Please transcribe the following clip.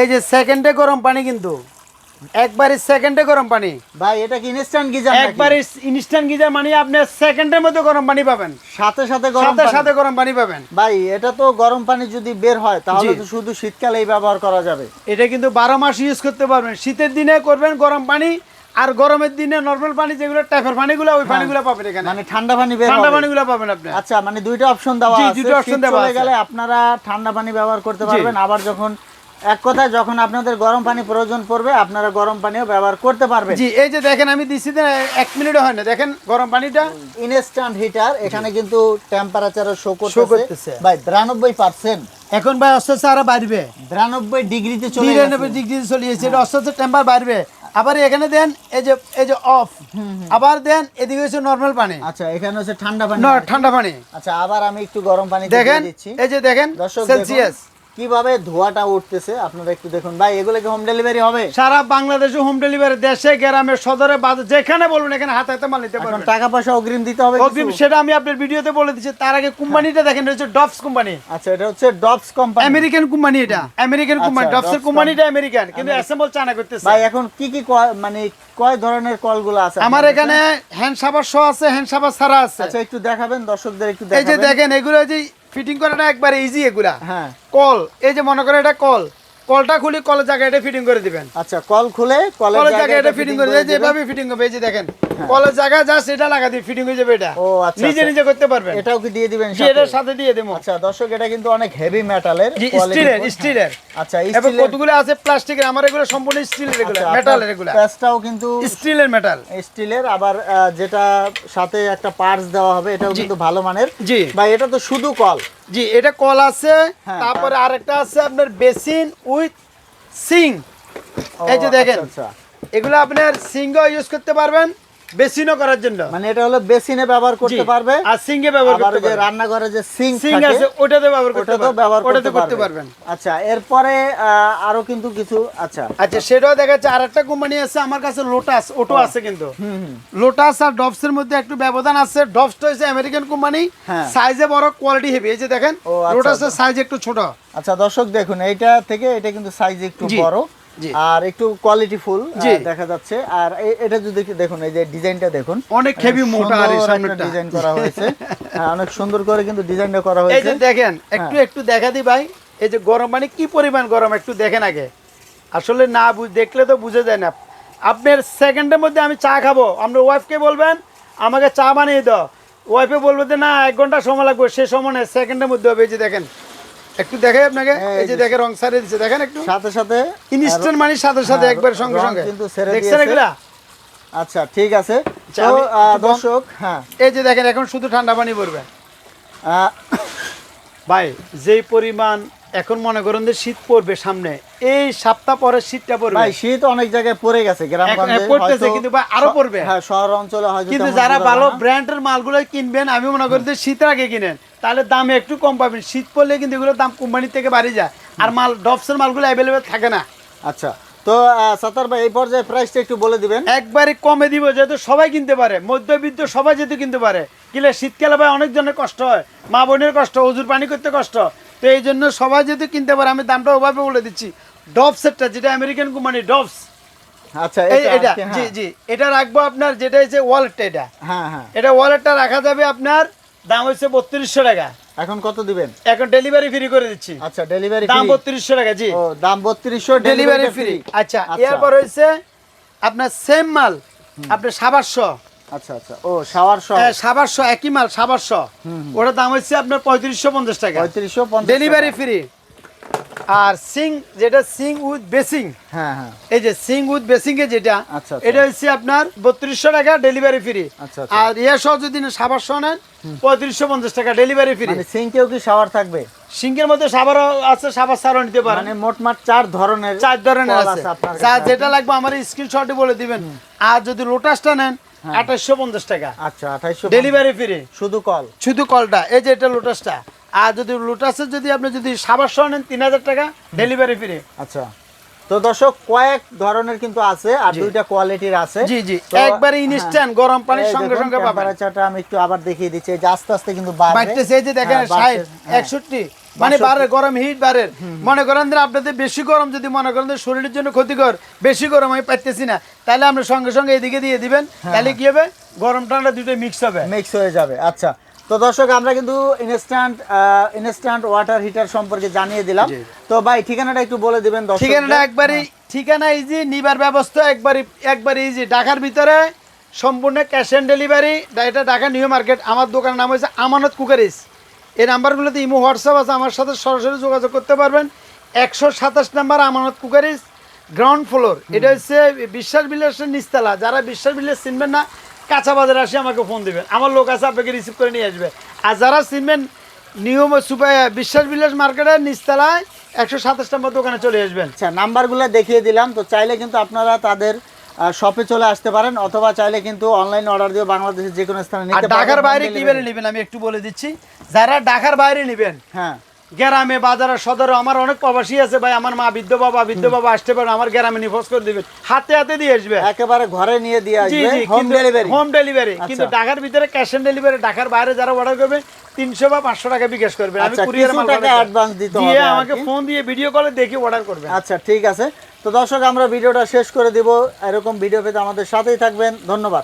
এই যে সেকেন্ডে গরম পানি কিন্তু। একবারে সেকেন্ডে গরম পানি। ভাই এটা কি ইনস্ট্যান্ট গিজার একবারে ইনস্ট্যান্ট গিজার মানে আপনি সেকেন্ডের মধ্যে গরম পানি পাবেন। সাথে সাথে গরম সাথে সাথে গরম পানি পাবেন। ভাই এটা তো গরম পানি যদি বের হয় তাহলে তো শুধু শীতকালেই ব্যবহার করা যাবে। এটা কিন্তু বারো মাস ইউজ করতে পারবেন। শীতের দিনে করবেন গরম পানি আর গরমের দিনে নরমাল পানি যেগুলো ট্যাপের পানিগুলো ওই পানিগুলো পাবেন এখানে। মানে ঠান্ডা পানি বের ঠান্ডা পানিগুলো পাবেন আপনি। আচ্ছা মানে দুইটা অপশন দেওয়া আছে। দুইটা শীত দেওয়া আছে। গেলে আপনারা ঠান্ডা পানি ব্যবহার করতে পারবেন। আবার যখন এক কথায় যখন আপনাদের গরম পানি প্রয়োজন পড়বে আপনারা গরম পানিও ব্যবহার করতে পারবেন। জি এই যে দেখেন আমি দিচ্ছি যে এক মিনিটও হয় না। দেখেন গরম পানিটা ইনস্ট্যান্ট হিটার এখানে কিন্তু টেম্পারেচার শো করতেছে। ভাই বিরানব্বই পার্সেন্ট এখন ভাই আস্তে আস্তে আরও বাড়বে। বিরানব্বই ডিগ্রিতে চলে নিরানব্বই গেছে। ডিগ্রি চলে যাচ্ছে এটা আস্তে আস্তে টেম্পার বাড়বে। আবার এখানে দেন এই যে এই যে অফ আবার দেন এদিকে হচ্ছে নর্মাল পানি। আচ্ছা এখানে হচ্ছে ঠান্ডা পানি। ন ঠান্ডা পানি। আচ্ছা আবার আমি একটু গরম পানি দেখেন এই যে দেখেন সেলসিয়াস দেখুন। কীভাবে ধোঁয়াটা উঠতেছে? আপনারা একটু দেখুন। ভাই এগুলো কি হোম ডেলিভারি হবে? সারা বাংলাদেশে হোম ডেলিভারি দেশে গ্রামে সদরে বাজার যেখানে বলবেন এখানে হাতে হাতে মাল নিতে পারবেন। টাকা পয়সা অগ্রিম দিতে হবে অগ্রিম সেটা আমি আপনার ভিডিওতে বলে দিচ্ছি। তার আগে কোম্পানিটা দেখেন হচ্ছে ডবস কোম্পানি। আচ্ছা এটা হচ্ছে ডবস কোম্পানি আমেরিকান কোম্পানি এটা। আমেরিকান আচ্ছা, কোম্পানি Dobbs কোম্পানিটা আমেরিকান কিন্তু অ্যাসেম্বল চায়না করতেছে। ভাই এখন কি কি মানে কয় ধরনের কলগুলো আছে আমার এখানে হ্যান্ড সাবার শো আছে হ্যান্ড সাবার ছাড়া আছে। আচ্ছা একটু দেখাবেন দর্শকদের একটু এই যে দেখেন এগুলো যে ফিটিং করাটা একবারে ইজি এগুলা। হ্যাঁ। কল এই যে মনে করে এটা কল। কলটা খুলে কলের জায়গায় এটা ফিটিং করে দিবেন। আচ্ছা কল খুলে কলের জায়গায় এটা ফিটিং করে দিবেন। যেভাবে ফিটিং হবে এই যে দেখেন। কলের জায়গায় জাস্ট এটা লাগা দিয়ে ফিটিং হয়ে যাবে এটা। ও, আচ্ছা, নিজে আচ্ছা। নিজে করতে পারবেন। এটাও কি দিয়ে দিবেন এটার সাথে? দিয়ে দেবো। আচ্ছা দর্শক এটা কিন্তু অনেক হেভি মেটালের স্টিলের স্টিলের আচ্ছা এবং কতগুলো আছে? প্লাস্টিকের আমার এগুলো সম্পূর্ণ স্টিলের এগুলো আচ্ছা, মেটালের এগুলো। প্যাচটাও কিন্তু স্টিলের মেটাল স্টিলের আবার যেটা সাথে একটা পার্টস দেওয়া হবে এটাও কিন্তু ভালো মানের। জি। ভাই এটা তো শুধু কল। জি এটা কল আছে হ্যাঁ। তারপরে আরেকটা আছে আপনার বেসিন উইথ সিং এই যে দেখেন আচ্ছা, আচ্ছা। এগুলো আপনার সিঙ্গ ইউজ করতে পারবেন। বেসিনও করার জন্য। মানে এটা হলো বেসিনে ব্যবহার করতে পারবে। আর সিঙ্গে ব্যবহার করতে ওই যে পারবেন রান্নাঘরে যে সিঙ্ক সিং আছে ওটাতে ব্যবহার করতে পারবেন ব্যবহার ওটাতে করতে পারবেন। আচ্ছা এরপরে আরও কিন্তু কিছু আচ্ছা আচ্ছা সেটাও দেখা যাচ্ছে আর একটা কোম্পানি আছে আমার কাছে লোটাস ওটো আছে কিন্তু। লোটাস আর ডবস এর মধ্যে একটু ব্যবধান আছে। ডবসটা হচ্ছে আমেরিকান কোম্পানি হ্যাঁ। সাইজে বড় কোয়ালিটি হেভি এই যে দেখেন আচ্ছা, লোটাসের আচ্ছা। সাইজ একটু ছোট। আচ্ছা দর্শক দেখুন এইটা থেকে এটা কিন্তু সাইজ একটু বড়। আর একটু কোয়ালিটি ফুল দেখা যাচ্ছে। আর এটা যদি দেখুন এই যে ডিজাইনটা দেখুন। অনেক হেভি মোটা আর সামনেরটা। ডিজাইন করা হয়েছে। হ্যাঁ, অনেক সুন্দর করে কিন্তু ডিজাইনটা করা হয়েছে। এই যে দেখেন একটু একটু দেখা দি ভাই। এই যে গরম মানে কি পরিমাণ গরম? একটু দেখেন আগে। আসলে না বুঝ দেখলে তো বুঝে যায় না। আপনার সেকেন্ডের মধ্যে আমি চা খাব। আপনার ওয়াইফকে বলবেন আমাকে চা বানিয়ে দাও। ওয়াইফে বলবে যে না এক ঘণ্টা সময় লাগবে। সে সময় নেই সেকেন্ডের মধ্যে হবে। এই যে দেখেন একটু দেখাই আপনাকে। এই এই যে দেখে রং সারিয়ে দিচ্ছে। দেখেন একটু। সাথে সাথে ইনস্ট্যান্ট সাথে সাথে হ্যাঁ, একবার সঙ্গে সঙ্গে। কিন্তু ছেড়ে দেখছেন এগুলা? আচ্ছা ঠিক আছে। আচ্ছা, তো দর্শক হ্যাঁ। এই যে দেখেন এখন শুধু ঠান্ডা পানি পড়বে। ভাই যেই পরিমাণ এখন মনে করেন যে শীত পড়বে সামনে এই সপ্তাহ পরে শীতটা পড়বে। ভাই শীত অনেক জায়গায় পড়ে গেছে গ্রামগঞ্জে পড়তেছে, কিন্তু ভাই আরও পড়বে। হ্যাঁ শহর অঞ্চলে হয়তো কিন্তু যারা ভালো। ব্র্যান্ডের মালগুলো কিনবেন আমি মনে করি যে শীতের আগে কিনেন। তাহলে দাম একটু কম পাবেন। শীত পড়লে কিন্তু এগুলোর দাম কোম্পানি থেকে বাড়ি যায়। আর মাল ডপসের মালগুলো অ্যাভেলেবেল থাকে না। আচ্ছা। তো আহ, সাত্তার ভাই এই পর্যায়ে প্রাইসটা একটু বলে দিবেন। একবারে কমে দিব যেহেতু সবাই কিনতে পারে। মধ্যবিত্ত সবাই যেহেতু কিনতে পারে। কিলে শীতকালে ভাই অনেক জনের কষ্ট হয়। মা বোনের কষ্ট ওজুর পানি করতে কষ্ট। তো এই জন্য সবাই যেহেতু কিনতে পারে আমি দামটা ওভাবে বলে দিচ্ছি। সেটটা যেটা আমেরিকান কোম্পানি ডবস। আচ্ছা এটা জি হ্যাঁ। জি। এটা রাখব আপনার যেটা হচ্ছে ওয়ালেটটা এটা। হ্যাঁ হ্যাঁ। এটা ওয়ালেটটা রাখা যাবে আপনার দাম হচ্ছে বত্রিশশো টাকা। এখন কত দিবেন? এখন ডেলিভারি ফ্রি করে দিচ্ছি। আচ্ছা ডেলিভারি দাম বত্রিশশো টাকা জি। ও দাম বত্রিশশো ডেলিভারি ফ্রি আচ্ছা এরপর হয়েছে আপনার সেম মাল আপনার সাবারশো। আচ্ছা আচ্ছা। ও সাবারশো। হ্যাঁ সাবারশো একই মাল সাবারশো। ওটার দাম হচ্ছে আপনার পঁয়ত্রিশশো পঞ্চাশ টাকা। পঁয়ত্রিশশো ডেলিভারি ফ্রি আর সিং যেটা সিং উইথ বেসিং। হ্যাঁ হ্যাঁ। এই যে সিং উইথ বেসিং এ যেটা আচ্ছা, আচ্ছা। এটা হচ্ছে আপনার বত্রিশশো টাকা ডেলিভারি ফ্রি আচ্ছা, আচ্ছা। আর ইয়ে সহ যদি সাবার সহ নেন পঁয়ত্রিশশো পঞ্চাশ টাকা ডেলিভারি ফ্রি সিঙ্কেও কি শাওয়ার থাকবে? সিঙ্কের মধ্যে সাবারও আছে সাবার সারও নিতে পারেন। মানে মোটমাট চার ধরনের চার ধরনের আছে। কাছে। যেটা লাগবে আমার স্ক্রিনশটে বলে দিবেন। আর যদি লোটাসটা নেন হ্যাঁ। আঠাশশো পঞ্চাশ টাকা। আচ্ছা আঠাইশশো ডেলিভারি ফ্রি শুধু কল? শুধু কলটা। এই যে এটা লোটাসটা আর যদি লোটাসের যদি আপনি যদি সাবার সহ নেন তিন হাজার টাকা ডেলিভারি ফ্রি আচ্ছা। তো দর্শক কয়েক ধরনের কিন্তু আছে আর দুইটা কোয়ালিটির আছে। জি জি। একবারে হ্যাঁ। ইনস্ট্যান্ট গরম পানির সঙ্গে সঙ্গে পাবেন। টেম্পারেচারটা আমি একটু আবার দেখিয়ে দিচ্ছি। যে আস্তে আস্তে কিন্তু বাড়তেছে এই যে দেখেন হ্যাঁ, ষাট বাড়তেছে, হ্যাঁ। একষট্টি মানে বাড়ে গরম হিট বাড়ে মনে করেন যে আপনাদের বেশি গরম যদি মনে করেন যে শরীরের জন্য ক্ষতিকর বেশি গরম আমি পাইতেছি না। তাহলে আপনি সঙ্গে সঙ্গে এদিকে দিয়ে দিবেন। হ্যাঁ। তাহলে কি হবে? গরম ঠান্ডা দুটোই মিক্স হবে। মিক্স হয়ে যাবে। আচ্ছা। তো দর্শক আমরা কিন্তু ইনস্ট্যান্ট ইনস্ট্যান্ট ওয়াটার হিটার সম্পর্কে জানিয়ে দিলাম। তো ভাই ঠিকানাটা একটু বলে দিবেন দর্শক ঠিকানাটা একবারই ঠিকানা ইজি নিবার ব্যবস্থা একবারই একবারই ইজি ঢাকার ভিতরে সম্পূর্ণ ক্যাশ অন ডেলিভারি এটা ঢাকা নিউ মার্কেট আমার দোকানের নাম হচ্ছে আমানত কুকারিস। এই নাম্বারগুলোতে ইমো হোয়াটসঅ্যাপ আছে আমার সাথে সরাসরি যোগাযোগ করতে পারবেন। একশো সাতাশ নাম্বার আমানত কুকারিস গ্রাউন্ড ফ্লোর এটা হচ্ছে বিশ্বাস বিলাসের নিচতলা। যারা বিশ্বাস বিলাস চিনবেন না কাঁচা বাজারে আসে আমাকে ফোন দিবেন। আমার লোক আছে আপনাকে রিসিভ করে নিয়ে আসবে। আর যারা চিনবেন নিয়ম সুপার বিশ্বাস বিলাস মার্কেটের নিচতলায় একশো সাতাশ নম্বর দোকানে চলে আসবেন। আচ্ছা নাম্বারগুলো দেখিয়ে দিলাম। তো চাইলে কিন্তু আপনারা তাদের শপে চলে আসতে পারেন অথবা চাইলে কিন্তু অনলাইন অর্ডার দিয়ে বাংলাদেশের যে কোনো স্থানে ঢাকার বাইরে কীভাবে নেবেন আমি একটু বলে দিচ্ছি। যারা ঢাকার বাইরে নেবেন হ্যাঁ। গ্রামে বাজারে সদরে আমার অনেক প্রবাসী আছে ভাই আমার মা বৃদ্ধ বাবা বৃদ্ধ বাবা আসতে পারে আমার গ্রামে নিফোস করে দিবেন হাতে হাতে দিয়ে আসবে। একেবারে ঘরে নিয়ে দিয়ে আসবে হোম ডেলিভারি হোম ডেলিভারি আচ্ছা। কিন্তু ঢাকার ভিতরে ক্যাশ অন ডেলিভারি ঢাকার বাইরে যারা অর্ডার করবে তিনশো বা পাঁচশো টাকা বিকাশ করবে। আমি আচ্ছা, কুরিয়ার মাল টাকা advance দিতে দিয়ে হবে আমাকে ফোন দিয়ে ভিডিও কলে দেখে অর্ডার করবে। আচ্ছা ঠিক আছে। তো দর্শক আমরা ভিডিওটা শেষ করে দিব। এরকম ভিডিও পেতে আমাদের সাথেই থাকবেন। ধন্যবাদ।